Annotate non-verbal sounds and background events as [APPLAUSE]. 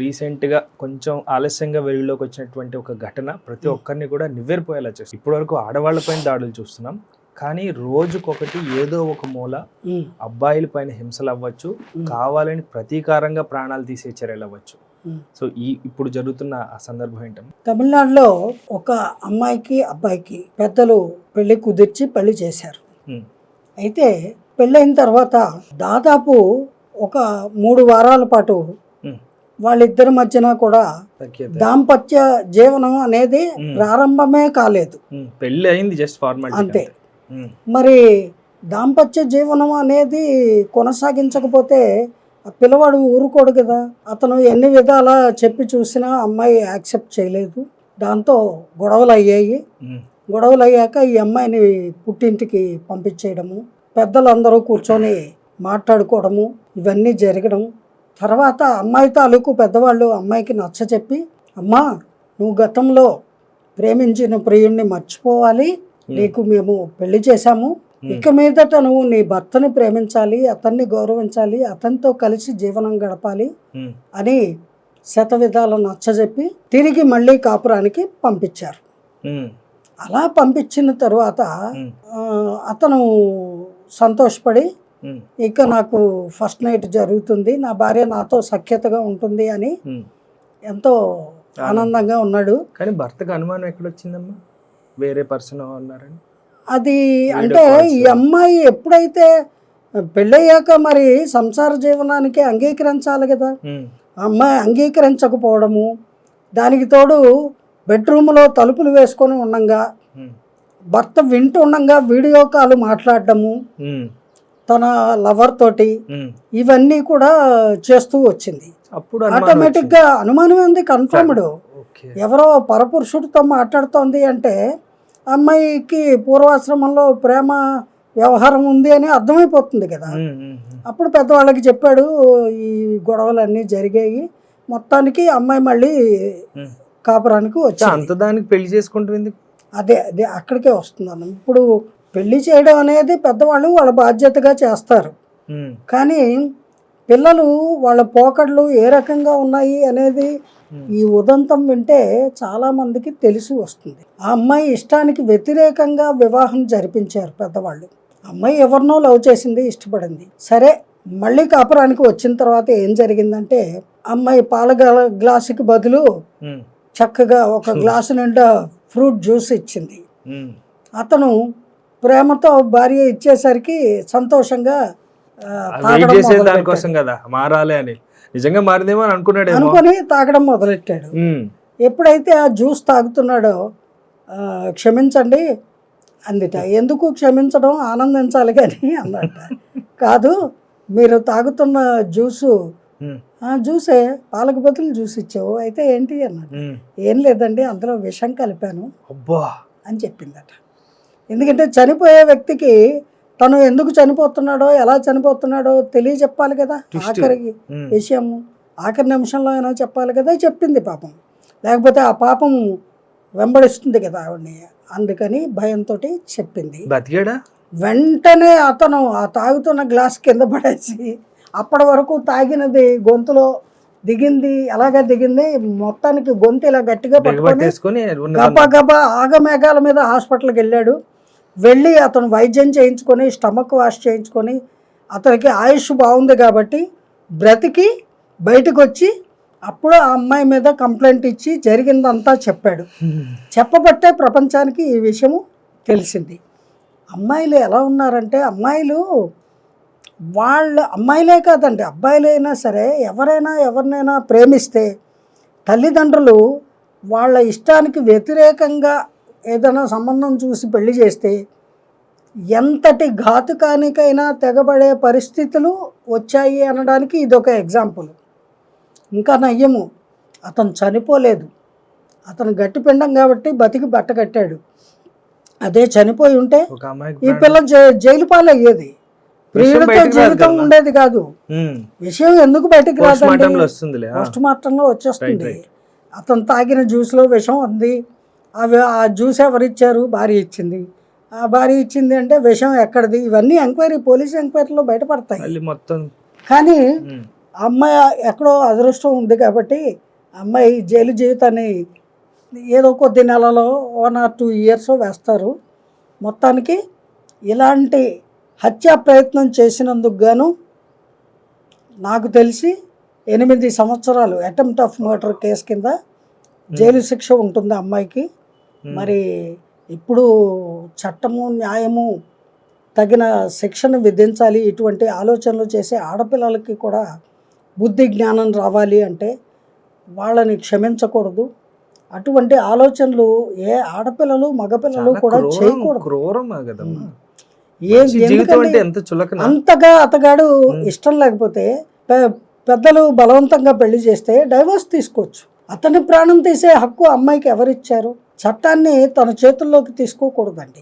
రీసెంట్గా కొంచెం ఆలస్యంగా వెలుగులోకి వచ్చినటువంటి ఒక ఘటన ప్రతి ఒక్కరిని కూడా నివ్వెరపోయేలా చేస్తుంది. ఇప్పటివరకు ఆడవాళ్ళపైన దాడులు చూస్తున్నాం. కానీ రోజుకొకటి ఏదో ఒక మూల అబ్బాయిల పైన హింసలు అవ్వచ్చు కావాలని ప్రతీకారంగా ప్రాణాలు తీసే చర్యలు అవ్వచ్చు. సో ఈ ఇప్పుడు జరుగుతున్న ఆ సందర్భం ఏంటంటే తమిళనాడులో ఒక అమ్మాయికి అబ్బాయికి పెద్దలు పెళ్ళి కుదిర్చి పెళ్ళి చేశారు. అయితే పెళ్ళైన తర్వాత దాదాపు ఒక మూడు వారాల పాటు. వాళ్ళిద్దరి మధ్యన కూడా దాంపత్య జీవనం అనేది. ప్రారంభమే కాలేదు. పెళ్ళి అయింది జస్ట్ ఫార్మాలిటీ అంతే. మరి దాంపత్య జీవనం అనేది కొనసాగించకపోతే ఆ పిల్లవాడు ఊరుకోడు కదా. అతను ఎన్ని విధాలా చెప్పి చూసినా అమ్మాయి యాక్సెప్ట్ చేయలేదు. దాంతో గొడవలు అయ్యాయి. గొడవలు అయ్యాక ఈ అమ్మాయిని పుట్టింటికి పంపించేయడము పెద్దలందరూ కూర్చొని మాట్లాడుకోవడము ఇవన్నీ జరగడం తర్వాత అమ్మాయి తాలూకు పెద్దవాళ్ళు అమ్మాయికి నచ్చ చెప్పి అమ్మా నువ్వు గతంలో ప్రేమించిన ప్రియుణ్ణి మర్చిపోవాలి. నీకు మేము పెళ్ళి చేశాము. ఇక మీదట నువ్వు నీ భర్తని ప్రేమించాలి అతన్ని గౌరవించాలి అతనితో కలిసి జీవనం గడపాలి అని శత విధాలు నచ్చజెప్పి తిరిగి మళ్ళీ కాపురానికి పంపించారు. అలా పంపించిన తరువాత అతను సంతోషపడి ఇక నాకు ఫస్ట్ నైట్ జరుగుతుంది. నా భార్య నాతో సఖ్యతగా ఉంటుంది అని ఎంతో ఆనందంగా ఉన్నాడు. కానీ భర్తకు అనుమానం ఎక్కడొచ్చిందమ్మా? వేరే పర్సన్ ఉన్నారని? అది అంటే ఈ అమ్మాయి ఎప్పుడైతే పెళ్ళయ్యాక మరి సంసార జీవనానికి అంగీకరించాలి కదా. అమ్మాయి అంగీకరించకపోవడము దానికి తోడు బెడ్రూమ్లో తలుపులు వేసుకొని ఉండంగా భర్త వింటూ ఉండంగా వీడియో కాల్ మాట్లాడడము తన లవర్ తోటి ఇవన్నీ కూడా చేస్తూ వచ్చింది. అప్పుడు ఆటోమేటిక్గా అనుమానం ఉంది కన్ఫర్మ్డ్ ఎవరో పరపురుషుడితో మాట్లాడుతోంది అంటే అమ్మాయికి పూర్వాశ్రమంలో ప్రేమ వ్యవహారం ఉంది అని అర్థమైపోతుంది కదా. అప్పుడు పెద్దవాళ్ళకి చెప్పాడు ఈ గొడవలన్నీ జరిగాయి మొత్తానికి అమ్మాయి మళ్ళీ. కాపురానికి చా, వచ్చింది. అంత దానికి పెళ్ళి చేసుకుంటుంది అదే అదే అక్కడికే వస్తున్నాను. ఇప్పుడు పెళ్ళి చేయడం అనేది పెద్దవాళ్ళు వాళ్ళ బాధ్యతగా చేస్తారు. కానీ పిల్లలు వాళ్ళ పోకడ్లు ఏ రకంగా ఉన్నాయి అనేది ఈ ఉదంతం వింటే చాలా మందికి తెలిసి వస్తుంది. ఆ అమ్మాయి ఇష్టానికి వ్యతిరేకంగా వివాహం జరిపించారు పెద్దవాళ్ళు. అమ్మాయి ఎవరినో లవ్ చేసింది ఇష్టపడింది. సరే మళ్ళీ కాపురానికి వచ్చిన తర్వాత ఏం జరిగిందంటే అమ్మాయి పాల గ్లా- గ్లాసుకి బదులు చక్కగా ఒక [LAUGHS] గ్లాసు నిండా ఫ్రూట్ జ్యూస్ ఇచ్చింది. అతను ప్రేమతో భార్య ఇచ్చేసరికి సంతోషంగా వెయిట్ చేసేది. దానికోసం కదా మారాలి అని. నిజంగా మారిందేమో అని అనుకున్నాడేమో. అనుకొని తాగడం మొదలెట్టాడు. ఎప్పుడైతే ఆ జ్యూస్ తాగుతున్నాడో క్షమించండి అందిట. ఎందుకు క్షమించడం? ఆనందించాలి కానీ [LAUGHS] అన్నట కాదు మీరు తాగుతున్న జ్యూసు జ్యూసే పాలకు బదులు జ్యూస్ ఇచ్చావు. అయితే ఏంటి అన్నాడు ఉమ్. ఏం లేదండి అందులో విషం కలిపాను అబ్బా! అని చెప్పిందట. ఎందుకంటే చనిపోయే వ్యక్తికి తను ఎందుకు చనిపోతున్నాడో ఎలా చనిపోతున్నాడో తెలియజెప్పాలి కదా Twist. ఆఖరికి ఉమ్, విషయము. ఆఖరి నిమిషంలో అయినా చెప్పాలి కదా చెప్పింది పాపం. లేకపోతే ఆ పాపం వెంబడిస్తుంది కదా ఆవిడని. అందుకని భయంతో చెప్పింది. బతికాడా? వెంటనే అతను ఆ తాగుతున్న గ్లాస్ కింద పడేసి అప్పటి వరకు తాగినది గొంతులో దిగింది ఎలాగ దిగింది మొత్తానికి గొంతు ఇలా గట్టిగా పట్టుకొని గబా గబా ఆగమేఘాల మీద హాస్పిటల్కి వెళ్ళాడు. వెళ్ళి అతను వైద్యం చేయించుకొని స్టమక్ వాష్ చేయించుకొని అతనికి ఆయుష్ బాగుంది కాబట్టి బ్రతికి బయటకు వచ్చి అప్పుడు ఆ అమ్మాయి మీద కంప్లైంట్ ఇచ్చి జరిగిందంతా చెప్పాడు. చెప్పబట్టే ప్రపంచానికి ఈ విషయము తెలిసింది. అమ్మాయిలు ఎలా ఉన్నారంటే అమ్మాయిలు వాళ్ళ అమ్మాయిలే కాదండి అబ్బాయిలైనా సరే ఎవరైనా ఎవరినైనా ప్రేమిస్తే తల్లిదండ్రులు వాళ్ళ ఇష్టానికి వ్యతిరేకంగా ఏదైనా సంబంధం చూసి పెళ్ళి చేస్తే ఎంతటి ఘాతుకానికైనా తెగబడే పరిస్థితులు వచ్చాయి అనడానికి ఇదొక ఎగ్జాంపుల్. ఇంకా నయ్యము అతను చనిపోలేదు. అతను గట్టిపిండం కాబట్టి బతికి బట్ట కట్టాడు. అదే చనిపోయి ఉంటే ఈ పిల్ల జైలు పాలయ్యేది ప్రియుడితో జీవితం. ఉండేది కాదు. విషయం ఎందుకు బయటికి రాదండి. పోస్ట్ మార్టంలో వచ్చేస్తుంది. అతను తాగిన జ్యూస్లో విషం ఉంది. అవి ఆ జ్యూస్ ఎవరిచ్చారు భార్య ఇచ్చింది. ఆ భార్య ఇచ్చింది అంటే విషం ఎక్కడిది? ఇవన్నీ ఎంక్వైరీ పోలీస్ ఎంక్వైరీలో బయటపడతాయి. మొత్తం. కానీ అమ్మాయి ఎక్కడో అదృష్టం ఉంది కాబట్టి అమ్మాయి జైలు జీవితాన్ని ఏదో కొద్ది నెలలో వన్ ఆర్ టూ ఇయర్స్ వేస్తారు. మొత్తానికి ఇలాంటి హత్యా ప్రయత్నం చేసినందుకు గాను నాకు తెలిసి ఎనిమిది సంవత్సరాలు అటెంప్ట్ ఆఫ్ మర్డర్ కేసు కింద జైలు శిక్ష ఉంటుంది అమ్మాయికి. మరి ఇప్పుడు చట్టము న్యాయము తగిన శిక్షను విధించాలి ఇటువంటి ఆలోచనలు చేసే ఆడపిల్లలకి కూడా బుద్ధి జ్ఞానం రావాలి అంటే వాళ్ళని క్షమించకూడదు. అటువంటి ఆలోచనలు ఏ ఆడపిల్లలు మగపిల్లలు కూడా చేయకూడదు. క్రూరమా కదమ్మా. అంతగా అతగాడు. ఇష్టం లేకపోతే పెద్దలు బలవంతంగా పెళ్ళి చేస్తే డైవర్స్ తీసుకోవచ్చు. అతని ప్రాణం తీసే హక్కు అమ్మాయికి ఎవరిచ్చారు? చట్టాన్ని తన చేతుల్లోకి తీసుకోకూడదండి.